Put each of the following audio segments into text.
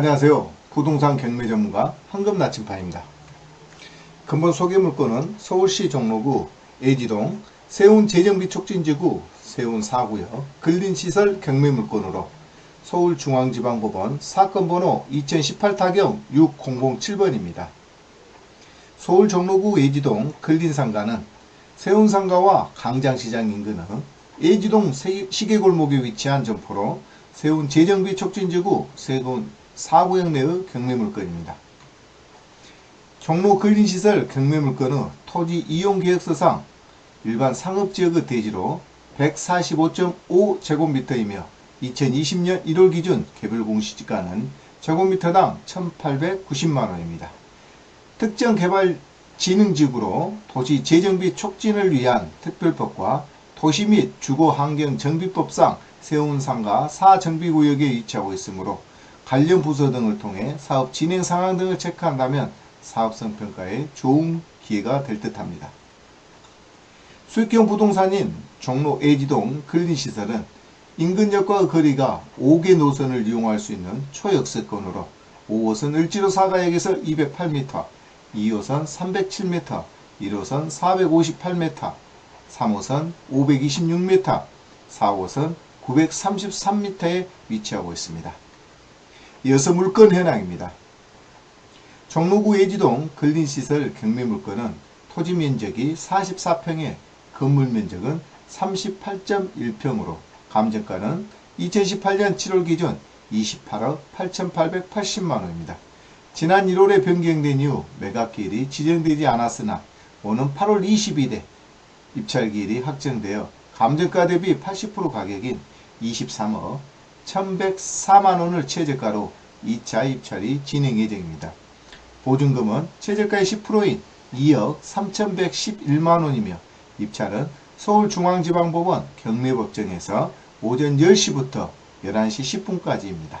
안녕하세요. 부동산 경매 전문가 황금 나침판입니다. 근본 소개 물건은 서울시 종로구 애지동 세운 재정비 촉진지구 세운 4구역 근린시설 경매 물건으로 서울중앙지방법원 사건 번호 2018 타경 6007번입니다. 서울 종로구 애지동 근린상가는 세운상가와 강장시장 인근의 애지동 세- 시계골목에 위치한 점포로 세운 재정비 촉진지구 세운 4구역 내의 경매물건입니다. 종로 근린시설 경매물건의 토지 이용계획서상 일반 상업지역의 대지로 145.5제곱미터이며 2020년 1월 기준 개별 공시지가는 제곱미터당 1,890만원입니다. 특정 개발 진흥지구로 도시 재정비 촉진을 위한 특별법과 도시 및 주거 환경 정비법상 세운 상가 4정비구역에 위치하고 있으므로 관련 부서 등을 통해 사업 진행 상황 등을 체크한다면 사업성 평가에 좋은 기회가 될 듯합니다. 수익형 부동산인 종로 애지동 근린시설은 인근 역과 거리가 5개 노선을 이용할 수 있는 초역세권으로 5호선 을지로 사가역에서 208m, 2호선 307m, 1호선 458m, 3호선 526m, 4호선 933m에 위치하고 있습니다. 이어서 물건 현황입니다. 종로구 예지동 근린시설 경매물건은 토지 면적이 44평에 건물 면적은 38.1평으로 감정가는 2018년 7월 기준 28억 8,880만원입니다. 지난 1월에 변경된 이후 매각기일이 지정되지 않았으나 오는 8월 22일 입찰기일이 확정되어 감정가 대비 80% 가격인 23억 1104만원을 최저가로 2차 입찰이 진행 예정입니다. 보증금은 최저가의 10%인 2억 3111만원이며 입찰은 서울중앙지방법원 경매법정에서 오전 10시부터 11시 10분까지입니다.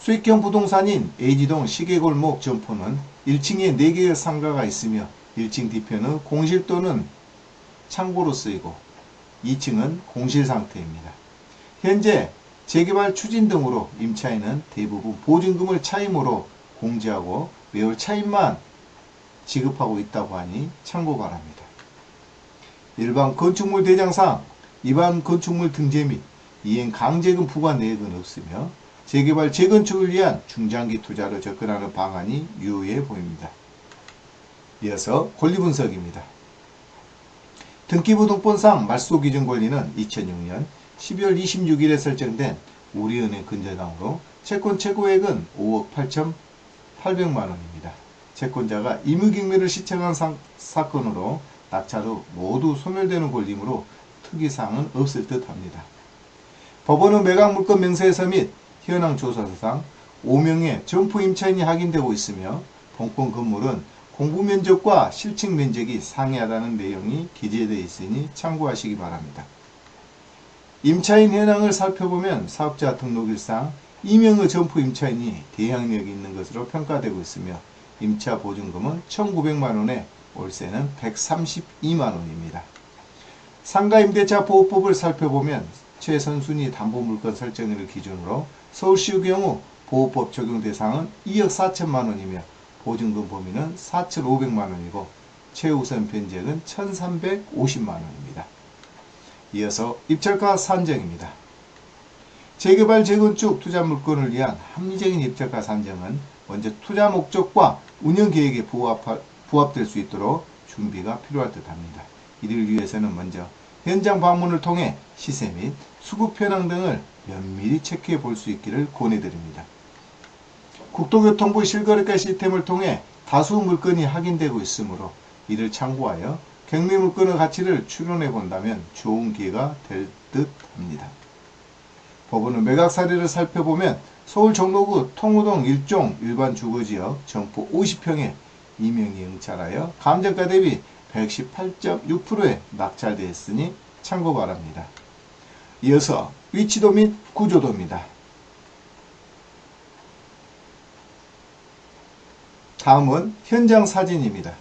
수익형 부동산인 A지동 시계골목 점포는 1층에 4개의 상가가 있으며 1층 뒤편은 공실 또는 창고로 쓰이고 2층은 공실 상태입니다. 현재 재개발 추진 등으로 임차인은 대부분 보증금을 차임으로 공제하고 매월 차임만 지급하고 있다고 하니 참고 바랍니다. 일반 건축물 대장상 일반 건축물 등재 및 이행 강제금 부과 내역은 없으며 재개발 재건축을 위한 중장기 투자로 접근하는 방안이 유효해 보입니다. 이어서 권리 분석입니다. 등기부등본상 말소 기준 권리는 2006년 12월 26일에 설정된 우리은행 근저당으로 채권 최고액은 5억 8,800만 원입니다. 채권자가 임의경매를 시청한 상- 사건으로 낙찰 후 모두 소멸되는 권리이므로 특이사항은 없을 듯 합니다. 법원은 매각물건 명세서 및 현황 조사서상 5명의 점포 임차인이 확인되고 있으며 본권 건물은 공부 면적과 실측 면적이 상이하다는 내용이 기재되어 있으니 참고하시기 바랍니다. 임차인 현황을 살펴보면 사업자 등록일상 이명의 점포 임차인이 대항력이 있는 것으로 평가되고 있으며 임차 보증금은 1,900만 원에 월세는 132만 원입니다. 상가임대차 보호법을 살펴보면 최선순위 담보물건 설정을 기준으로 서울시의 경우 보호법 적용 대상은 2억 4천만 원이며 보증금 범위는 4,500만 원이고 최우선 변제액은 1,350만 원입니다. 이어서 입찰가 산정입니다. 재개발 재건축 투자 물건을 위한 합리적인 입찰가 산정은 먼저 투자 목적과 운영 계획에 부합, 부합 될 수 있도록 준비가 필요할 듯 합니다. 이를 위해서는 먼저 현장 방문을 통해 시세 및 수급 현황 등을 면밀히 체크해 볼 수 있기를 권해드립니다. 국토교통부 실거래가 시스템을 통해 다수 물건이 확인되고 있으므로 이를 참고하여 경매 물건의 가치를 추론해 본다면 좋은 기회가 될 듯 합니다. 법원은 매각 사례를 살펴보면 서울 종로구 통우동 1종 일반 주거지역 점포 50평에 이명이 응찰하여 감정가 대비 118.6%에 낙찰되었으니 참고 바랍니다. 이어서 위치도 및 구조도입니다. 다음은 현장 사진입니다.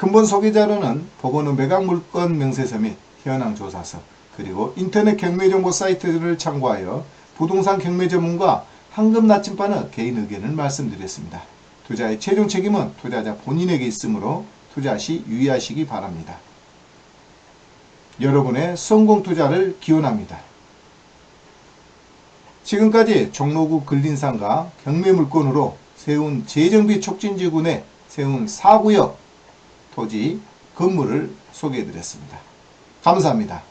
근본 소개 자료는 법원의 매각 물건 명세서 및 현황 조사서 그리고 인터넷 경매 정보 사이트를 참고하여 부동산 경매 전문가 황금 나침반의 개인 의견을 말씀드렸습니다. 투자의 최종 책임은 투자자 본인에게 있으므로 투자 시 유의하시기 바랍니다. 여러분의 성공 투자를 기원합니다. 지금까지 종로구 근린상가 경매물건으로 세운 재정비 촉진지구 내 세운 4구역 토지 건물을 소개해드렸습니다. 감사합니다.